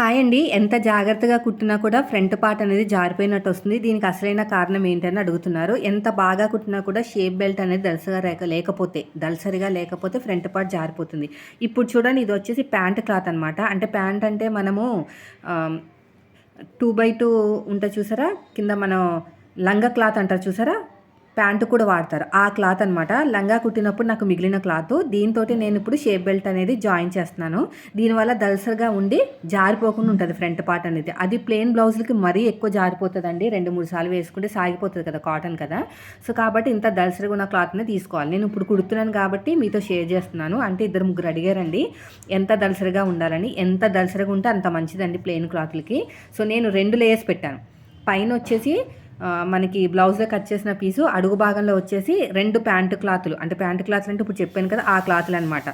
Hi అండి. ఎంత జాగ్రత్తగా కుట్టినా కూడా ఫ్రంట్ పార్ట్ అనేది జారిపోయినట్టు వస్తుంది. దీనికి అసలైన కారణం ఏంటని అడుగుతున్నారు. ఎంత బాగా కుట్టినా కూడా షేప్ బెల్ట్ అనేది దలసగా లేక లేకపోతే దలసరిగా లేకపోతే ఫ్రంట్ పార్ట్ జారిపోతుంది. ఇప్పుడు చూడండి ఇది వచ్చేసి ప్యాంట్ క్లాత్ అనమాట అంటే ప్యాంట్ అంటే మనము టూ బై టూ ఉంటుంది చూసారా? కింద మనం లంగా క్లాత్ అంటారు చూసారా? ప్యాంటు కూడా వాడతారు. ఆ క్లాత్ అనమాట లంగా కుట్టినప్పుడు నాకు మిగిలిన క్లాత్. దీంతో నేను ఇప్పుడు షేప్ బెల్ట్ అనేది జాయిన్ చేస్తున్నాను. దీనివల్ల దలసరిగా ఉండి జారిపోకుండా ఉంటుంది ఫ్రంట్ పార్ట్ అనేది. అది ప్లెయిన్ బ్లౌజులకి మరీ ఎక్కువ జారిపోతుందండి. రెండు మూడు సార్లు వేసుకుంటే సాగిపోతుంది కదా కాటన్ కదా. సో కాబట్టి ఇంత దలసరిగా ఉన్న క్లాత్ని తీసుకోవాలి. నేను ఇప్పుడు కుడుతున్నాను కాబట్టి మీతో షేర్ చేస్తున్నాను. అంటే ఇద్దరు ముగ్గురు అడిగారండి ఎంత దలసరిగా ఉండాలని. ఎంత దలసరిగా ఉంటే అంత మంచిదండి ప్లెయిన్ క్లాత్లకి. సో నేను రెండు లేయర్స్ పెట్టాను. పైన వచ్చేసి మనకి బ్లౌజ్లో కట్ చేసిన పీసు అడుగు భాగంలో వచ్చేసి రెండు ప్యాంటు క్లాతులు అంటే ప్యాంటు క్లాత్లు అంటే ఇప్పుడు చెప్పాను కదా ఆ క్లాతులు అనమాట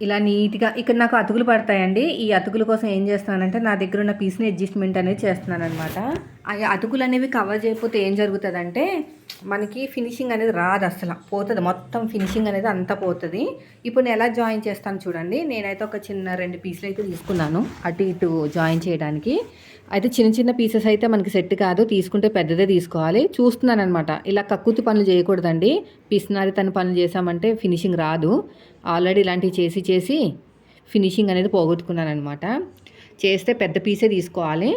ఇలా నీట్గా ఇక్కడ నాకు అతుకులు పడతాయండి. ఈ అతుకుల కోసం ఏం చేస్తున్నానంటే నా దగ్గర ఉన్న పీస్ని అడ్జస్ట్మెంట్ అనేది చేస్తున్నాను అనమాట అతుకులు అనేవి కవర్ చేయకపోతే ఏం జరుగుతుందంటే మనకి ఫినిషింగ్ అనేది రాదు అసలు పోతుంది. మొత్తం ఫినిషింగ్ అనేది అంతా పోతుంది. ఇప్పుడు నేను ఎలా జాయిన్ చేస్తాను చూడండి. నేనైతే ఒక చిన్న రెండు పీసులు అయితే తీసుకున్నాను అటు ఇటు జాయిన్ చేయడానికి. అయితే చిన్న చిన్న పీసెస్ అయితే మనకి సెట్ కాదు తీసుకుంటే పెద్దదే తీసుకోవాలి. చూస్తున్నాను అనమాట ఇలా కక్కుతి పనులు చేయకూడదండి. పిసినారి తన పనులు చేసామంటే ఫినిషింగ్ రాదు. ఆల్రెడీ ఇలాంటివి చేసి చేసి ఫినిషింగ్ అనేది పోగొట్టుకున్నాను అనమాట చేస్తే పెద్ద పీసే తీసుకోవాలి.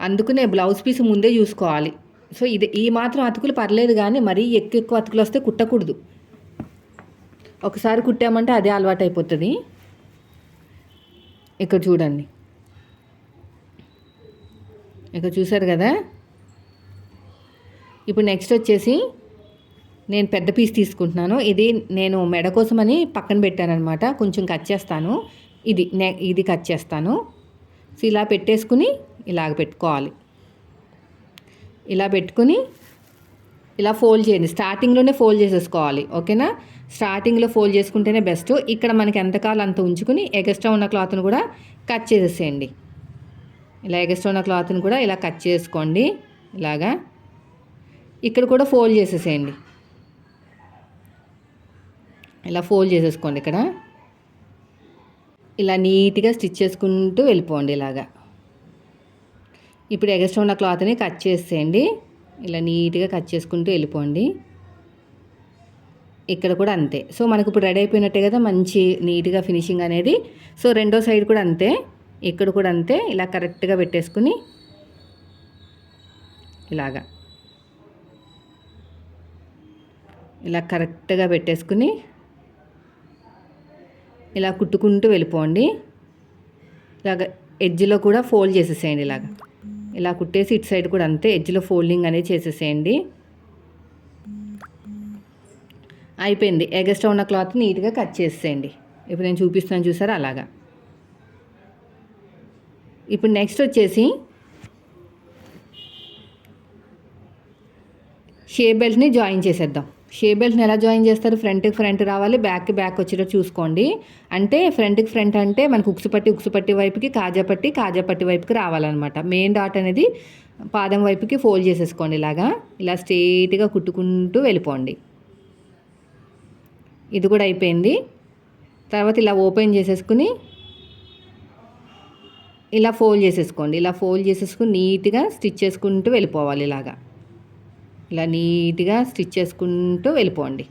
అందుకనే బ్లౌజ్ పీస్ ముందే చూసుకోవాలి. సో ఇది ఈ మాత్రం అతుకులు పర్లేదు కానీ మరీ ఎక్కువ ఎక్కువ అతుకులు వస్తే కుట్టకూడదు. ఒకసారి కుట్టామంటే అదే అలవాటు అయిపోతుంది. ఇక్కడ చూడండి. ఇక్కడ చూసారు కదా? ఇప్పుడు నెక్స్ట్ వచ్చేసి నేను పెద్ద పీస్ తీసుకుంటున్నాను. ఇది నేను మెడ కోసమని పక్కన పెట్టానమాట కొంచెం కట్ చేస్తాను. ఇది ఇది కట్ చేస్తాను. సో ఇలా పెట్టేసుకుని ఇలాగ పెట్టుకోవాలి. ఇలా పెట్టుకుని ఇలా ఫోల్డ్ చేయండి. స్టార్టింగ్లోనే ఫోల్డ్ చేసేసుకోవాలి. ఓకేనా? స్టార్టింగ్లో ఫోల్డ్ చేసుకుంటేనే బెస్ట్. ఇక్కడ మనకి ఎంతకాలం అంత ఉంచుకుని ఎగస్ట్రా ఉన్న క్లాత్ను కూడా కట్ చేసేసేయండి. ఇలా ఎగస్ట్రా ఉన్న క్లాత్ని కూడా ఇలా కట్ చేసుకోండి. ఇలాగా. ఇక్కడ కూడా ఫోల్డ్ చేసేసేయండి. ఇలా ఫోల్డ్ చేసేసుకోండి ఇక్కడ. ఇలా నీట్గా స్టిచ్ చేసుకుంటూ వెళ్ళిపోండి ఇలాగా. ఇప్పుడు ఎగస్ట్రా ఉన్న క్లాత్ని కట్ చేసేయండి. ఇలా నీట్గా కట్ చేసుకుంటూ వెళ్ళిపోండి. ఇక్కడ కూడా అంతే. సో మనకు ఇప్పుడు రెడీ అయిపోయినట్టే కదా మంచి నీట్గా ఫినిషింగ్ అనేది. సో రెండో సైడ్ కూడా అంతే. ఇక్కడ కూడా అంతే. ఇలా కరెక్ట్గా పెట్టేసుకుని ఇలాగా. ఇలా కరెక్ట్గా పెట్టేసుకుని ఇలా కుట్టుకుంటూ వెళ్ళిపోండి. ఇలాగ ఎడ్జ్లో కూడా ఫోల్డ్ చేసేసేయండి ఇలాగా. ఇలా కుట్టేసి ఇటు సైడ్ కూడా అంతే ఎడ్జ్లో ఫోల్డింగ్ అనేది చేసేసేయండి. అయిపోయింది. ఎగస్ట్రా ఉన్న క్లాత్ నీట్గా కట్ చేసేయండి ఇప్పుడు నేను చూపిస్తాను చూసారా? అలాగా. ఇప్పుడు నెక్స్ట్ వచ్చేసి షే బెల్ట్ని జాయిన్ చేసేద్దాం. షే బెల్ట్ని ఎలా జాయిన్ చేస్తారు? ఫ్రంట్కి ఫ్రంట్ రావాలి బ్యాక్కి బ్యాక్ వచ్చేటట్టు చూసుకోండి. అంటే ఫ్రంట్కి ఫ్రంట్ అంటే మనకు ఉక్సుపట్టి ఉక్సుపట్టి వైపుకి కాజాపట్టి కాజాపట్టి వైపుకి రావాలన్నమాట. మెయిన్ డాట్ అనేది పాదం వైపుకి ఫోల్డ్ చేసేసుకోండి ఇలాగా. ఇలా స్ట్రెయిట్గా కుట్టుకుంటూ వెళ్ళిపోండి. ఇది కూడా అయిపోయింది. తర్వాత ఇలా ఓపెన్ చేసేసుకుని ఇలా ఫోల్డ్ చేసేసుకోండి. ఇలా ఫోల్డ్ చేసేసుకుని నీట్గా స్టిచ్ చేసుకుంటూ వెళ్ళిపోవాలి ఇలాగా. ఇలా నీట్గా స్టిచ్ చేసుకుంటూ వెళ్ళిపోండి.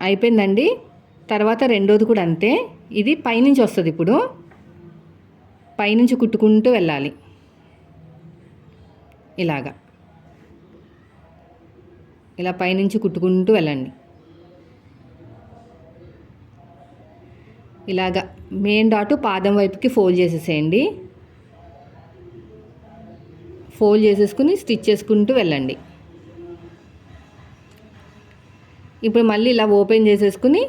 అయిపోయిందండి. తర్వాత రెండోది కూడా అంతే. ఇది పైనుంచి వస్తుంది ఇప్పుడు. పైనుంచి కుట్టుకుంటూ వెళ్ళాలి. ఇలాగా. ఇలా పైనుంచి కుట్టుకుంటూ వెళ్ళండి. ఇలాగా మెయిన్ డాటు పాదం వైపుకి ఫోల్డ్ చేసేసేయండి. ఫోల్డ్ చేసేసుకుని స్టిచ్ చేసుకుంటూ వెళ్ళండి. ఇప్పుడు మళ్ళీ ఇలా ఓపెన్ చేసేసుకుని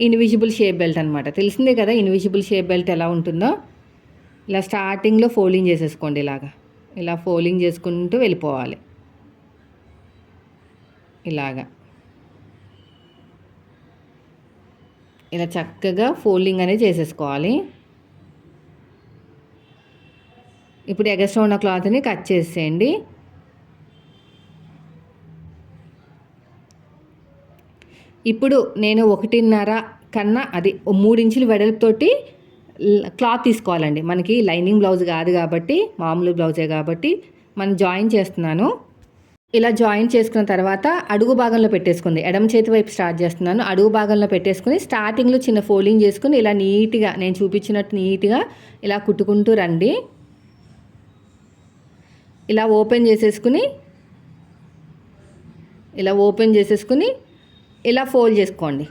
ఇన్విజిబుల్ షేప్ బెల్ట్ అనమాట తెలిసిందే కదా ఇన్విజిబుల్ షేప్ బెల్ట్ ఎలా ఉంటుందో? ఇలా స్టార్టింగ్లో ఫోల్డింగ్ చేసేసుకోండి ఇలాగా. ఇలా ఫోల్డింగ్ చేసుకుంటూ వెళ్ళిపోవాలి. ఇలాగా. ఇలా చక్కగా ఫోల్డింగ్ అనేది చేసేసుకోవాలి. ఇప్పుడు ఎగస్ట్రా ఉన్న క్లాత్ని కట్ చేసేయండి. ఇప్పుడు నేను ఒకటిన్నర కన్నా అది ఓ మూడించులు వెడల్పుతోటి క్లాత్ తీసుకోవాలండి. మనకి లైనింగ్ బ్లౌజ్ కాదు కాబట్టి మామూలు బ్లౌజే కాబట్టి మనం జాయిన్ చేస్తున్నాను. ఇలా జాయిన్ చేసుకున్న తర్వాత అడుగు భాగంలో పెట్టేసుకుంది. ఎడమ చేతి వైపు స్టార్ట్ చేస్తున్నాను. అడుగు భాగంలో పెట్టేసుకుని స్టార్టింగ్లో చిన్న ఫోల్డింగ్ చేసుకుని ఇలా నీట్గా నేను చూపించినట్టు నీట్గా ఇలా కుట్టుకుంటూ రండి. ఇలా ఓపెన్ చేసేసుకుని ఇలా ఓపెన్ చేసేసుకుని ఇలా ఫోల్డ్ చేసుకోండి.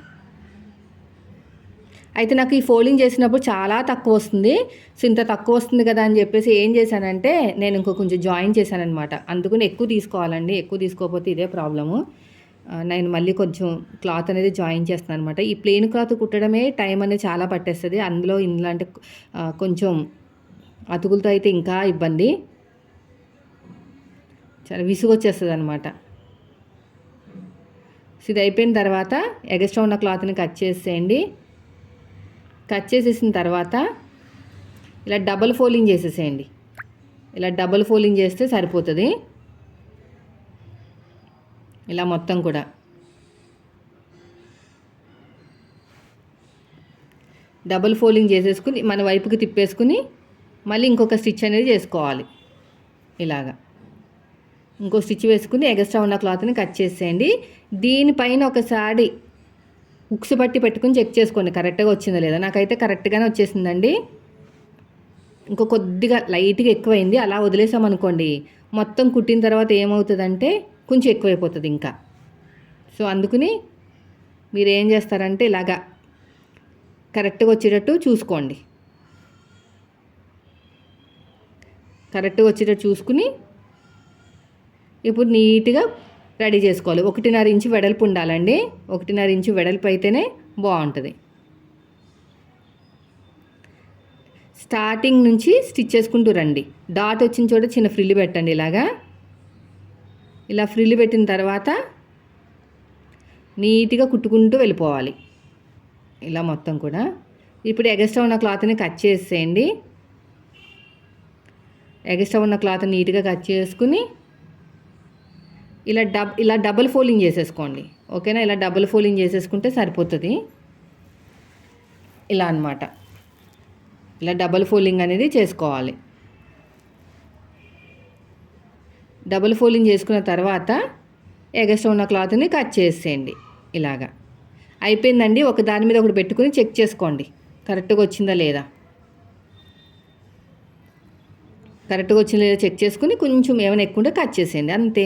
అయితే నాకు ఈ ఫోల్డింగ్ చేసినప్పుడు చాలా తక్కువ వస్తుంది. సో ఇంత తక్కువ వస్తుంది కదా అని చెప్పేసి ఏం చేశానంటే నేను ఇంకో కొంచెం జాయిన్ చేశానమాట అందుకని ఎక్కువ తీసుకోవాలండి. ఎక్కువ తీసుకోకపోతే ఇదే ప్రాబ్లము. నేను మళ్ళీ కొంచెం క్లాత్ అనేది జాయిన్ చేస్తాను అనమాట ఈ ప్లెయిన్ క్లాత్ కుట్టడమే టైం అనేది చాలా పట్టేస్తుంది. అందులో ఇందులో అంటే కొంచెం అతుకులతో అయితే ఇంకా ఇబ్బంది. చాలా విసుగు వచ్చేస్తుంది అనమాట సో ఇది అయిపోయిన తర్వాత ఎగస్ట్రా ఉన్న క్లాత్ని కట్ చేసేయండి. కట్ చేసేసిన తర్వాత ఇలా డబల్ ఫోల్డింగ్ చేసేసేయండి. ఇలా డబల్ ఫోల్డింగ్ చేస్తే సరిపోతుంది. ఇలా మొత్తం కూడా. డబుల్ ఫోల్డింగ్ చేసేసుకుని మన వైపుకి తిప్పేసుకుని మళ్ళీ ఇంకొక స్టిచ్ అనేది చేసుకోవాలి. ఇలాగా. ఇంకో స్టిచ్ వేసుకుని ఎగస్ట్రా ఉన్న క్లాత్ని కట్ చేసేయండి. దీనిపైన ఒకసారి ఉక్స్ పట్టి పెట్టుకుని చెక్ చేసుకోండి. కరెక్ట్గా వచ్చిందా లేదా? నాకైతే కరెక్ట్గానే వచ్చేసిందండి. ఇంకో కొద్దిగా లైట్గా ఎక్కువైంది. అలా వదిలేసాం అనుకోండి మొత్తం కుట్టిన తర్వాత ఏమవుతుందంటే కొంచెం ఎక్కువైపోతుంది ఇంకా. సో అందుకని మీరు ఏం చేస్తారంటే ఇలాగా కరెక్ట్గా వచ్చేటట్టు చూసుకోండి. కరెక్ట్గా వచ్చేటట్టు చూసుకుని ఇప్పుడు నీట్గా రెడీ చేసుకోవాలి. ఒకటిన్నర ఇంచు వెడల్పు ఉండాలండి. ఒకటిన్నర ఇంచు వెడల్పు అయితేనే బాగుంటుంది స్టార్టింగ్ నుంచి స్టిచ్ చేసుకుంటూ రండి. డాట్ వచ్చిన చోట చిన్న ఫ్రిల్లు పెట్టండి ఇలాగా. ఇలా ఫ్రిల్లు పెట్టిన తర్వాత నీట్గా కుట్టుకుంటూ వెళ్ళిపోవాలి. ఇలా మొత్తం కూడా. ఇప్పుడు ఎగస్ట్రా ఉన్న క్లాత్ని కట్ చేసేయండి. ఎగస్ట్రా ఉన్న క్లాత్ నీట్గా కట్ చేసుకుని ఇలా డబ్ ఇలా డబుల్ ఫోల్డింగ్ చేసేసుకోండి. ఓకేనా? ఇలా డబుల్ ఫోల్డింగ్ చేసేసుకుంటే సరిపోతుంది. ఇలా అన్నమాట. ఇలా డబుల్ ఫోల్డింగ్ అనేది చేసుకోవాలి. డబుల్ ఫోల్డింగ్ చేసుకున్న తర్వాత ఎగస్ట్ ఉన్న క్లాత్ని కట్ చేసేయండి. ఇలాగా. అయిపోయిందండి. ఒక దాని మీద ఒకటి పెట్టుకుని చెక్ చేసుకోండి. కరెక్ట్గా వచ్చిందా లేదా? కరెక్ట్గా వచ్చిందా లేదా చెక్ చేసుకుని కొంచెం ఏమైనా ఎక్కువ ఉంటే కట్ చేసేయండి. అంతే.